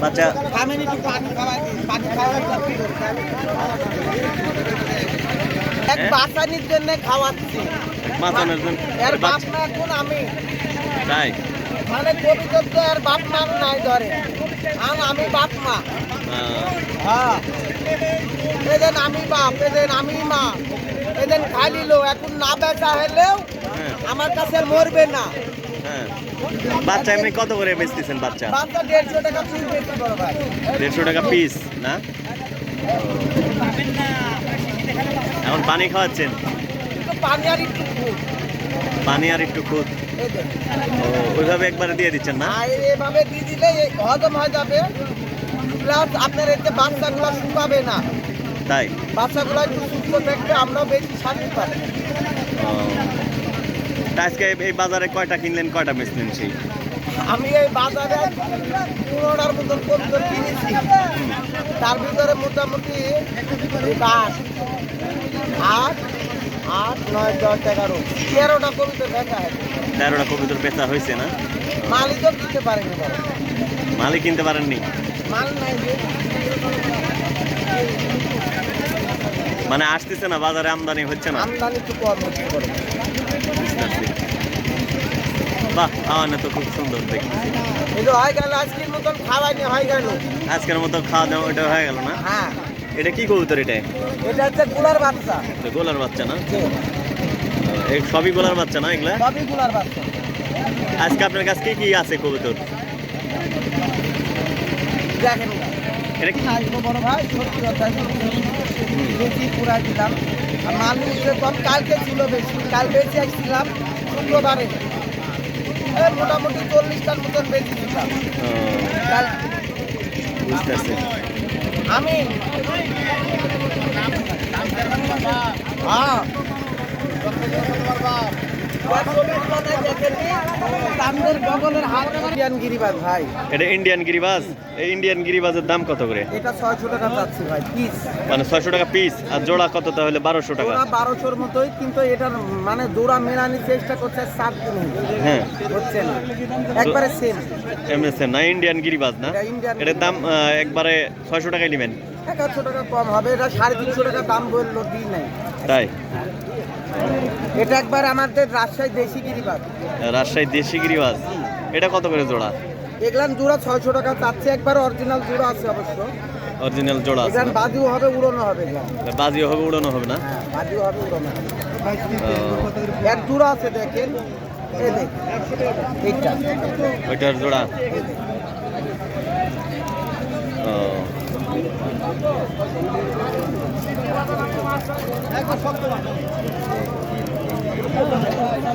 বাচ্চা। এক হ্যাঁ? জন্য খাওয়াচ্ছি। মাথানোর জন্য? এর বাপ বাচ্চা এখন আমি। তাই? মানে কবিতর তো এর বাপ মা নাই ধরে। আর আমি বাপ মা। হ্যাঁ। এদিন আমি বাপ এদিন আমি মা। এদিন খালি লো এখন না বেচা হলেও হ্যাঁ। আমার কাছে মরবে না। হ্যাঁ। বাচ্চা এমনি কত করে বেচতেছেন বাচ্চা? বাচ্চা দেড়শো টাকা পিস বেশি বড় ভাই। দেড়শো টাকা পিস না? এখন পানি খাওয়াচ্ছেন? একটু পানি আর একটু। পানি আর একটু খুদ ওইভাবে একবারে দিয়ে দিচ্ছেন না? এভাবে দিয়ে দিলে হজম হয়ে যাবে। প্লাস আপনার এতে বাচ্চাগুলো শুকাবে না। তাই? বাচ্চাগুলো একটু সুস্থ থাকবে আমরাও বেশি শান্তি পাবো আজকে এই- বাজারে কয়টা কিনলেন কয়টা বেচলেন সেই? আমি এই বাজারে পনেরোটার মতন কবুতর কিনেছি। তার ভিতরে মোটামুটি আট। আট আট নয় দশ এগারো। তেরোটা কবিতর দেখা হয় তেরোটা কবিতর বেচা হয়েছে না? মালই তো দিতে পারেনি মালিক কিনতে পারেননি? মাল নাই মানে আসতেছে না বাজারে আমদানি হচ্ছে না। আমদানি একটু কম হচ্ছে। বাহ খাওয়ানো তো খুব সুন্দর দেখতেছি। এই হয়ে গেল আজকের মতন খাওয়াইনি হয়ে গেল। আজকের মতো খাওয়া দাওয়া ওটা হয়ে গেল না? হ্যাঁ। এটা কি কবুতর এটা? এটা হচ্ছে গুলার বাচ্চা। এটা গোলার বাচ্চা না? এই সবই গোলার বাচ্চা না এগুলা? সবই গুলার বাচ্চা। আজকে আপনার কাছে কি কি আছে কবুতর? দেখেন। এটা কি? আসব বড় ভাই সত্যি কথা বেশি পুরাই দিলাম। আর মানুষ যে কম কালকে ছিল বেশি কাল বেশি আসছিলাম শুক্রবারে। মোটামুটি চল্লিশটার মতন বেশি কাল আমি হ্যাঁ। সামনের বগলের হাত ইন্ডিয়ান গিরিবাজ ভাই। এটা ইন্ডিয়ান গিরিবাজ? এই ইন্ডিয়ান গিরিবাজের দাম কত করে? এটা ছয়শো টাকা চাচ্ছি ভাই পিস মানে টাকা পিস আর জোড়া কত তাহলে? বারোশো টাকা। জোড়া মতোই কিন্তু এটার মানে জোড়া মেলানির চেষ্টা করছে দিন হ্যাঁ। হচ্ছে না। একবারে সেম এমনি সেম না ইন্ডিয়ান গিরিবাজ না? এটার দাম একবারে ছয়শো টাকায় নেবেন। এক আধশো টাকা কম হবে এটা সাড়ে তিনশো টাকা দাম বলল দিই নাই। তাই? এটা একবার আমাদের রাজশাহী দেশি গিরিবাজ রাজশাহী দেশি গিরিবাজ এটা কত করে জোড়া? এগুলান জোড়া ছয়শো টাকা চাচ্ছে একবার অরিজিনাল জোড়া আছে অবশ্য। অরিজিনাল জোড়া আছে। বাজিও হবে উড়ানো হবে। বাজিও হবে উড়ানো হবে না? হ্যাঁ বাজিও হবে উড়ানো হবে। এক জোড়া আছে দেখেন। এই দেখ এইটা। ওইটার জোড়া এই দেখ। ও,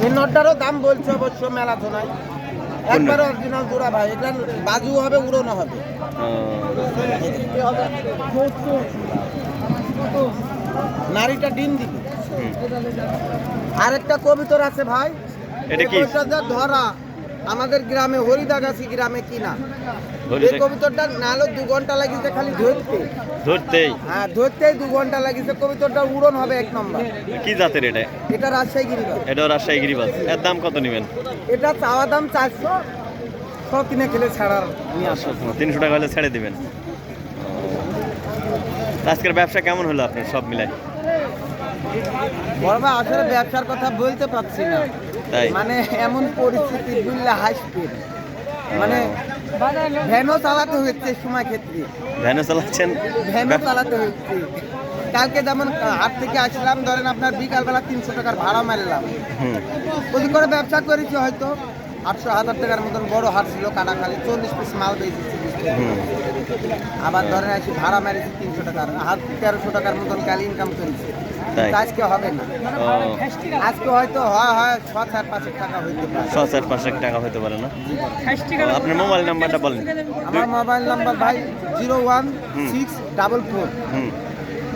এই নটটারও দাম বলছে অবশ্য মেলা জোনায় একবার অরিজিনাল জোড়া ভাই এটা বাজু হবে উড়ানো হবে। নারীটা ডিম দিবে। আরেকটা কবিতর আছে ভাই এটা কি? ধরা। আমাদের গ্রামে হরিদাগাছি গ্রামে কিনা হরিদা- এই কবিতরটা নাহলে দু ঘণ্টা লাগিছে খালি ধরতে। ধরতেই। হ্যাঁ ধরতেই দু ঘণ্টা লাগিছে কবিতরটা উড়ন হবে এক নম্বর। কি জাতের এটা? এটা রাজশাহী গিরিবাজ এটাও রাজশাহী গিরিবাজ এর দাম কত নেবেন? এটা চাওয়া দাম চারশো। সব কিনে খেলে ছাড়ার নিয়ে আসো। তিনশো টাকা হলে ছেড়ে দিবেন। আজকের ব্যবসা কেমন হলো আপনার সব মিলাই? বড় ভাই আসলে ব্যবসার কথা বলতে পারছি না। তাই? মানে এমন পরিস্থিতি বুল্লা হাই স্পিড মানে ভ্যানও চালাতে হচ্ছে সময় ক্ষেত্রে। ভ্যানও চালাচ্ছেন? ভ্যানও চালাতে হচ্ছে। কালকে যেমন হাট থেকে আসলাম ধরেন আপনার বিকালবেলা তিনশো টাকার ভাড়া মারলাম। ওদিক করে ব্যবসা করেছি হয়তো। আটশো হাজার টাকার মতন বড় হাট ছিল কাটাখালি চল্লিশ পিস মাল বেঁচেছি আবার ধরেন আসি ভাড়া মেরেছি তিনশো টাকার হাত তেরোশো টাকার মতন কাল ইনকাম করেছি। আজকে হবে না। আজকে হয়তো হয় হয় ছ চার পাঁচের টাকা হইতে পারে। ছ চার পাঁচ টাকা হতে পারে না? আপনার মোবাইল নাম্বারটা বলেন। আমার মোবাইল নাম্বার ভাই zero one six double four. হুম।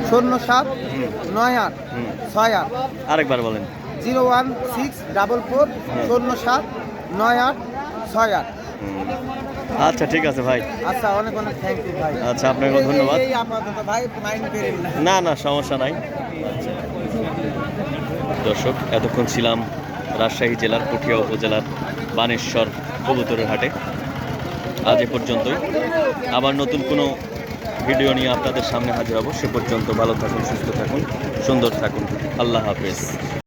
শূন্য সাত নয় আট। ছয় আট। আরেকবার বলেন। Zero one six double four শূন্য সাত নয় আট ছয় আট। আচ্ছা ঠিক আছে ভাই। আচ্ছা অনেক অনেক থ্যাংক ইউ ভাই। আচ্ছা আপনাকেও এই- ধন্যবাদ ভাই না না সমস্যা নাই। দর্শক এতক্ষণ ছিলাম রাজশাহী জেলার পুঠিয়া উপজেলার বানেশ্বর কবুতরের হাটে। আজ এ পর্যন্তই। আবার নতুন কোনো ভিডিও নিয়ে আপনাদের সামনে হাজির হব। সে পর্যন্ত ভালো থাকুন সুস্থ থাকুন সুন্দর থাকুন। আল্লাহ হাফেজ।